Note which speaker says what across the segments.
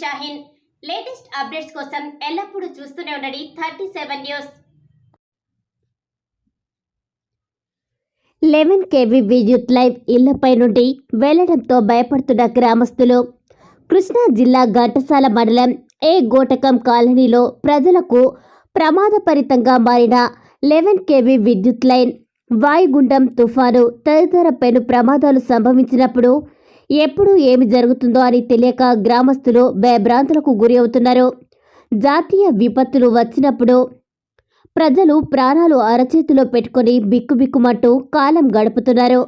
Speaker 1: Shaheen. Latest updates కోసం ఎల్లప్పుడూ చూస్తూనే ఉండండి thirty seven news.
Speaker 2: Eleven KV విద్యుత్ లైవ్ ఇళ్ళపై నుండి వెళ్ళడంతో భయపడుతున్న గ్రామస్తులు. కృష్ణా జిల్లా ఘంటసాల మండలం ఏ గోటకం కాలనీలో ప్రజలకు ప్రమాదపరితంగా మారిన లెవెన్ కేవీ విద్యుత్ లైన్ వాయుగుండం తుఫాను తదితర పెను ప్రమాదాలు సంభవించినప్పుడు ఎప్పుడు ఏమి జరుగుతుందో అని తెలియక గ్రామస్తులు భయభ్రాంతులకు గురి అవుతున్నారు. జాతీయ విపత్తులు వచ్చినప్పుడు ప్రజలు ప్రాణాలు అరచేతిలో పెట్టుకొని బిక్కుబిక్కుమంటూ కాలం గడుపుతున్నారు.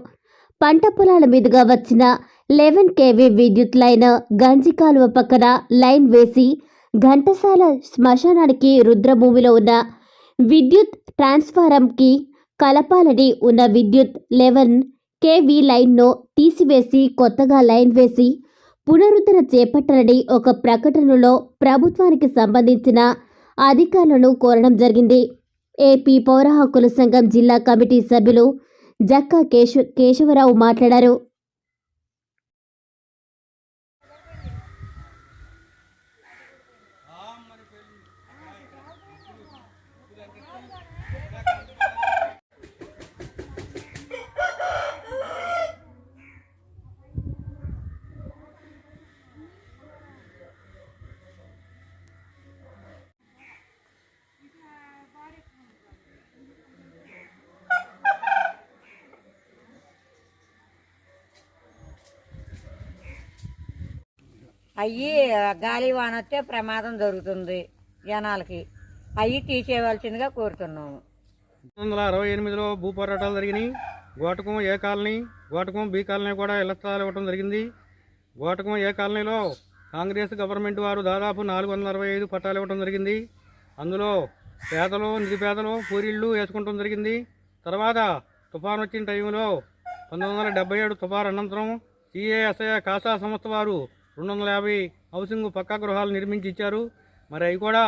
Speaker 2: పంట పొలాల మీదుగా వచ్చిన లెవెన్ కేవీ విద్యుత్ లైన్ గంజి కాలువ పక్కన లైన్ వేసి ఘంటసాల శ్మశానానికి రుద్రభూమిలో ఉన్న విద్యుత్ ట్రాన్స్ఫారంకి కలపాలని ఉన్న విద్యుత్ లెవెన్ కేవీ లైన్ను తీసివేసి కొత్తగా లైన్ వేసి పునరుద్ధరణ చేపట్టాలని ఒక ప్రకటనలో ప్రభుత్వానికి సంబంధించిన అధికారులను కోరడం జరిగింది. ఏపీ పౌర హక్కుల సంఘం జిల్లా కమిటీ సభ్యులు జక్కా కేశ కేశవరావు మాట్లాడారు.
Speaker 3: అయ్యి గాలి వాన వస్తే ప్రమాదం జరుగుతుంది జనాలకి. అయ్యి తీసేయవలసిందిగా కోరుతున్నాము.
Speaker 4: పంతొమ్మిది వందల అరవై ఎనిమిదిలో భూ పోరాటాలు జరిగినాయి. Gotakam A colony Gotakam B colony కూడా ఇళ్ళ స్థలాలు ఇవ్వడం జరిగింది. గోటకం ఏ కాలనీలో కాంగ్రెస్ గవర్నమెంట్ వారు దాదాపు నాలుగు వందల అరవై ఐదు పట్టాలు ఇవ్వడం జరిగింది. అందులో పేదలు నిరుపేదలు పూరిళ్ళు వేసుకుంటం జరిగింది. తర్వాత తుఫాన్ వచ్చిన టైంలో పంతొమ్మిది వందల డెబ్బై ఏడు తుఫాను అనంతరం సిఏఎస్ఐ కాసా సంస్థ వారు రెండు వందల యాభై హౌసింగ్ పక్కా గృహాలు నిర్మించి ఇచ్చారు. మరి అవి కూడా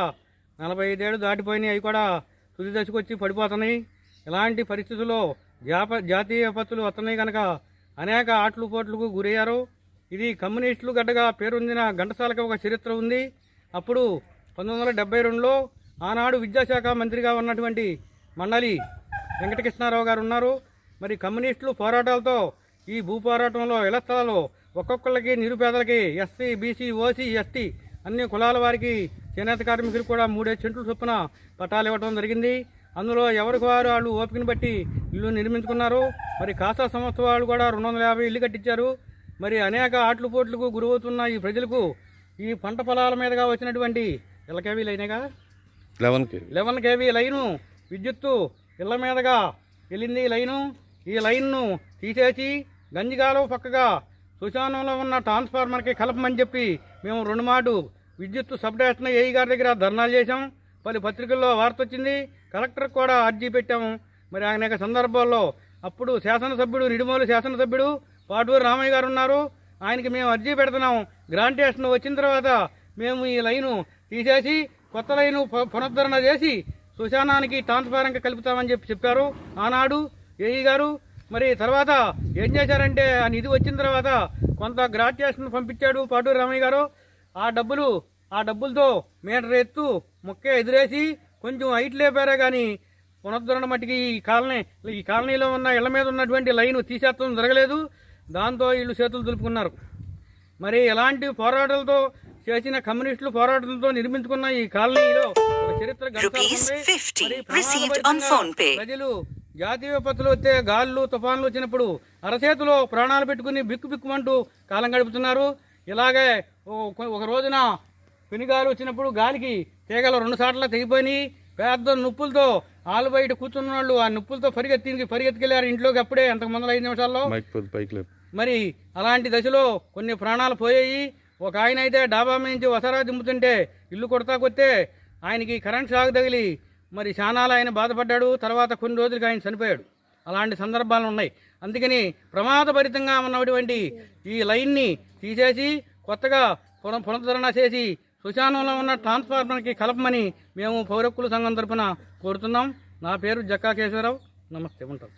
Speaker 4: నలభై ఐదేళ్ళు దాటిపోయినాయి. అవి కూడా తుది దశకు వచ్చి పడిపోతున్నాయి. ఇలాంటి పరిస్థితుల్లో జాప జాతీయ విపత్తులు వస్తున్నాయి కనుక అనేక ఆటలు పోట్లకు గురయ్యారు. ఇది కమ్యూనిస్టులు గడ్డగా పేరొందిన ఘంటసాలకు ఒక చరిత్ర ఉంది. అప్పుడు పంతొమ్మిది వందల డెబ్బై రెండులో ఆనాడు విద్యాశాఖ మంత్రిగా ఉన్నటువంటి మండలి వెంకటకృష్ణారావు గారు ఉన్నారు. మరి కమ్యూనిస్టులు పోరాటాలతో ఈ భూపోరాటంలో ఇళ్ళ స్థలాలు ఒక్కొక్కళ్ళకి నిరుపేదలకి ఎస్సీ బీసీ ఓసీ ఎస్టీ అన్ని కులాల వారికి చేనేత కార్మికులు కూడా మూడేసి సెంట్లు చొప్పున పట్టాలు ఇవ్వడం జరిగింది. అందులో ఎవరికి వారు వాళ్ళు ఓపికను బట్టి ఇల్లు నిర్మించుకున్నారు. మరి కాసా సంస్థ వాళ్ళు కూడా రెండు వందల యాభై ఇల్లు కట్టించారు. మరి అనేక ఆటలు పోట్లకు గురవుతున్న ఈ ప్రజలకు ఈ పంట పొలాల మీదుగా వచ్చినటువంటి ఇళ్ళకేవీ లైనగా?
Speaker 5: Eleven K
Speaker 4: eleven KV line విద్యుత్తు ఇళ్ళ మీదుగా వెళ్ళింది ఈ లైను. ఈ లైన్ను తీసేసి గంజిగాలో పక్కగా సుశానంలో ఉన్న ట్రాన్స్ఫార్మర్కి కలపమని చెప్పి మేము రెండు మాటు విద్యుత్ సబ్ స్టేషన్ ఏఈ గారి దగ్గర ధర్నాలు చేశాం. పలు పత్రికల్లో వార్త వచ్చింది కలెక్టర్కి కూడా అర్జీ పెట్టాము. మరి అనేక సందర్భాల్లో అప్పుడు శాసనసభ్యుడు నిడుమోలు శాసనసభ్యుడు పాటూరు రామయ్య గారు ఉన్నారు. ఆయనకి మేము అర్జీ పెడుతున్నాం. గ్రాంటేషన్ వచ్చిన తర్వాత మేము ఈ లైను తీసేసి కొత్త లైను పునరుద్ధరణ చేసి సుశానానికి ట్రాన్స్ఫారంగా కలుపుతామని చెప్పి చెప్పారు. ఆనాడు ఏఈ గారు మరి తర్వాత ఏం చేశారంటే ఆ నిధి వచ్చిన తర్వాత కొంత గ్రాట్యుయేషన్ పంపించాడు పాటూరు రామయ్య గారు ఆ డబ్బులు ఆ డబ్బులతో మీటర్ ఎత్తు మొక్కే ఎదురేసి కొంచెం హైట్ లేపారే కానీ పునరుద్ధరణ మట్టికి ఈ కాలనీ ఈ కాలనీలో ఉన్న ఇళ్ళ మీద ఉన్నటువంటి లైన్ తీసేత్తడం జరగలేదు దాంతో వీళ్ళు చేతులు దులుపుకున్నారు మరి ఎలాంటి పోరాటాలతో చేసిన కమ్యూనిస్టులు పోరాటంతో నిర్మించుకున్న ఈ కాలనీలో చరిత్ర గంటలు
Speaker 6: Rupees
Speaker 4: ఉంది.
Speaker 6: 50
Speaker 4: మరి
Speaker 6: received on
Speaker 4: ప్రమాదభరితంగా
Speaker 6: phone pay.
Speaker 4: ప్రజలు జాతీయ విపత్తులు వస్తే గాళ్ళు తుఫాన్లు వచ్చినప్పుడు అరచేతిలో ప్రాణాలు పెట్టుకుని బిక్కు బిక్కుమంటూ కాలం గడుపుతున్నారు. ఇలాగే ఒక రోజున పెనుగాలు వచ్చినప్పుడు గాలికి తీగలు రెండు సార్లు తెగిపోయినాయి. పెద్ద నొప్పులతో ఆలు బయట కూర్చున్న వాళ్ళు ఆ నొప్పులతో పరిగెత్తి పరిగెత్తుకెళ్ళారు ఇంట్లోకి అప్పుడే అంతకు ముందర ఐదు నిమిషాల్లో. మరి అలాంటి దశలో కొన్ని ప్రాణాలు పోయాయి. ఒక ఆయన అయితే డాబా మీద నుంచి వసరా దింపుతుంటే ఇల్లు కొడతా కొత్తే ఆయనకి కరెంట్ షాక్ తగిలి మరి చానాలు ఆయన బాధపడ్డాడు తర్వాత కొన్ని రోజులకు ఆయన చనిపోయాడు. అలాంటి సందర్భాలు ఉన్నాయి. అందుకని ప్రమాదభరితంగా ఉన్నటువంటి ఈ లైన్ని తీసేసి కొత్తగా పున పునరుద్ధరణ చేసి సుశానంలో ఉన్న ట్రాన్స్ఫార్మర్కి కలపమని మేము పౌరక్కుల సంఘం తరఫున కోరుతున్నాం. నా పేరు జక్కా కేశవరావు. నమస్తే ఉంటాం.